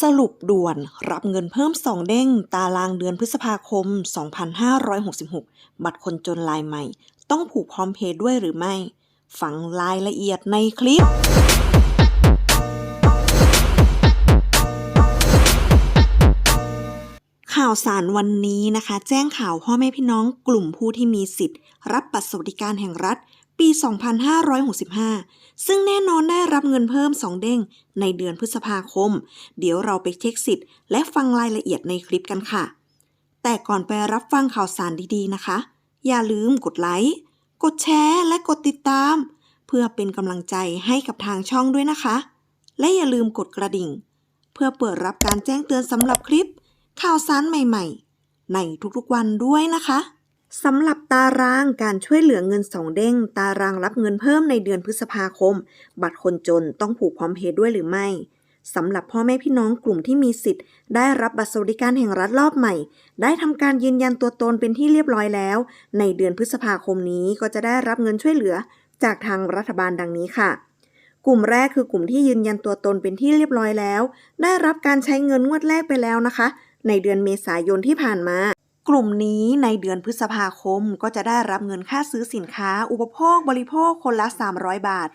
สรุปด่วนรับเงินเพิ่ม2เด้ง ตารางเดือนพฤษภาคม 2566 บัตรคนจนลายใหม่ ต้องผูกพร้อมเพย์ด้วยหรือไม่ ฟังรายละเอียดในคลิป ข่าวสารวันนี้นะคะ แจ้งข่าวพ่อแม่พี่น้องกลุ่มผู้ที่มีสิทธิ์ รับบัตรสวัสดิการแห่งรัฐ 2565 ซึ่งแน่นอนได้รับเงินเพิ่ม 2 เด้ง ในเดือนพฤษภาคม เดี๋ยวเราไปเช็คสิทธิ์และฟังรายละเอียดในคลิปกันค่ะ แต่ก่อนไปรับฟังข่าวสารดีๆนะคะ อย่าลืมกดไลค์ กดแชร์และกดติดตาม เพื่อเป็นกำลังใจให้กับทางช่องด้วยนะคะ และอย่าลืมกดกระดิ่ง เพื่อเปิดรับการแจ้งเตือนสำหรับคลิป ข่าวสารใหม่ ๆ ในทุกๆวันด้วยนะคะ สำหรับตารางการช่วยเหลือเงินสองเด้ง ตารางรับเงินเพิ่มในเดือนพฤษภาคม บัตรคนจนต้องผูกพร้อมเพย์ด้วยหรือไม่สำหรับพ่อแม่พี่น้องกลุ่มที่มีสิทธิ์ ได้รับบัตรสวัสดิการแห่งรัฐรอบใหม่ ได้ทำการยืนยันตัวตนเป็นที่เรียบร้อยแล้ว ในเดือนพฤษภาคมนี้ก็จะได้รับเงินช่วยเหลือ จากทางรัฐบาลดังนี้ค่ะ กลุ่มแรกคือกลุ่มที่ยืนยันตัวตนเป็นที่เรียบร้อยแล้ว ได้รับการใช้เงินงวดแรกไปแล้วนะคะ ในเดือนเมษายนที่ผ่านมา กลุ่มนี้ในเดือนพฤษภาคมก็จะได้รับเงินค่าซื้อสินค้า อุปโภคบริโภคคนละ 300 บาท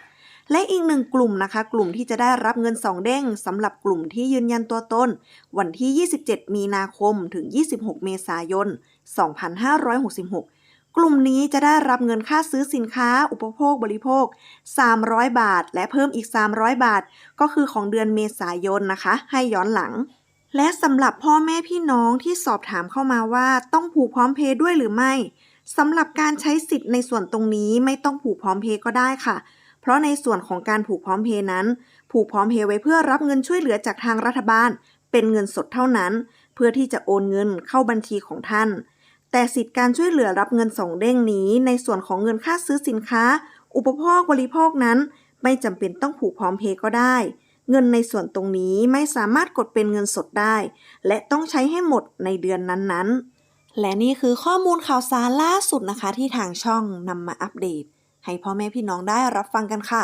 และอีกหนึ่งกลุ่มนะคะ กลุ่มที่จะได้รับเงิน 2 เด้งสำหรับกลุ่มที่ยืนยันตัวตน วันที่ 27 มีนาคมถึง 26 เมษายน 2566 กลุ่มนี้จะได้รับเงินค่าซื้อสินค้า อุปโภคบริโภค 300 บาท และเพิ่มอีก 300 บาท ก็คือของเดือนเมษายนนะคะ ให้ย้อนหลัง และสำหรับพ่อแม่พี่น้องที่สอบถามเข้ามาว่าต้องผูกพร้อมเพย์ด้วยหรือไม่สำหรับการใช้สิทธิ์ในส่วนตรงนี้ไม่ต้องผูกพร้อมเพย์ก็ได้ค่ะ เพราะในส่วนของการผูกพร้อมเพย์นั้น ผูกพร้อมเพย์ไว้เพื่อรับเงินช่วยเหลือจากทางรัฐบาล เป็นเงินสดเท่านั้น เพื่อที่จะโอนเงินเข้าบัญชีของท่าน แต่สิทธิ์การช่วยเหลือรับเงินสองเด้งนี้ ในส่วนของเงินค่าซื้อสินค้า อุปโภคบริโภคนั้น ไม่จำเป็นต้องผูกพร้อมเพย์ก็ได้ เงินในส่วนตรงนี้ไม่สามารถกดเป็นเงินสดได้ และต้องใช้ให้หมดในเดือนนั้นๆ และนี่คือข้อมูลข่าวสารล่าสุดนะคะ ที่ทางช่องนำมาอัปเดต ให้พ่อแม่พี่น้องได้รับฟังกันค่ะ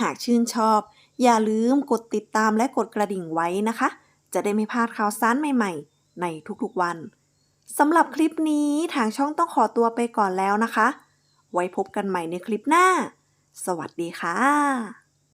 หากชื่นชอบ อย่าลืมกดติดตามและกดกระดิ่งไว้นะคะ จะได้ไม่พลาดข่าวสารใหม่ๆ ในทุกๆวันสำหรับคลิปนี้ทางช่องต้องขอตัวไปก่อนแล้วนะคะ ไว้พบกันใหม่ในคลิปหน้า สวัสดีค่ะ